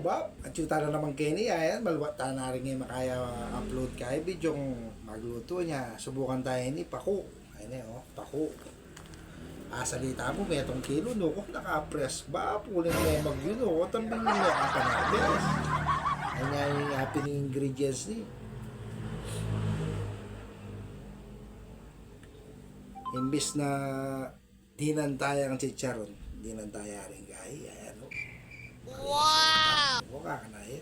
ba? At yung tala naman Kenny, ayan, malwata na rin ngayon makaya upload kay video yung magluto niya. Subukan tayo ni Paku. Ayun eh, oh, Paku. Ah, salita mo, may itong kilo, no? Kung naka-press ba, puling may mag yun, no? Tambing mo niya ang panabes. Ayun nga yung happening ingredients ni. Imbis na dinantaya ang chicharon, dinantaya rin kay, ayan, oh. Wow! Mukha ka na eh.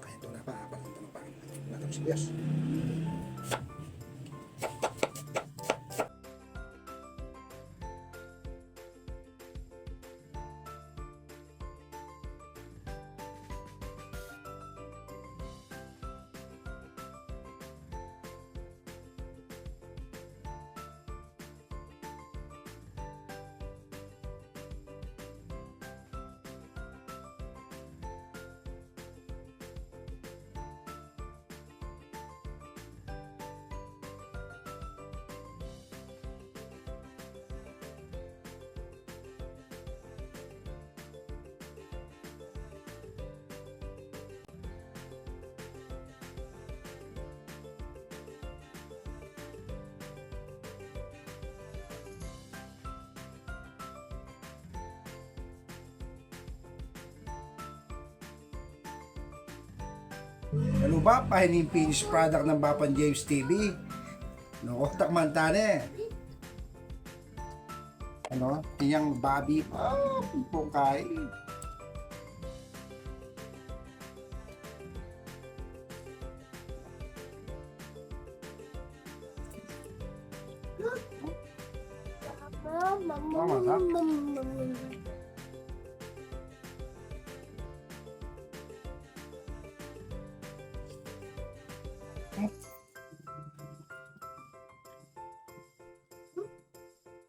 Kaya ito na pa, pa, pa, pa. Natapos ko, yes. Ano ba? Pahining finished product ng Bapan James TV. No, takman tane. Ano? Tiyang babi. Oh, pukay. Tama ka?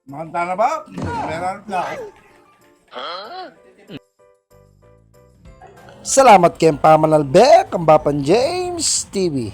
Makanta na ba? Meron na. Salamat kay Pamanalbek, ang Bapan James TV.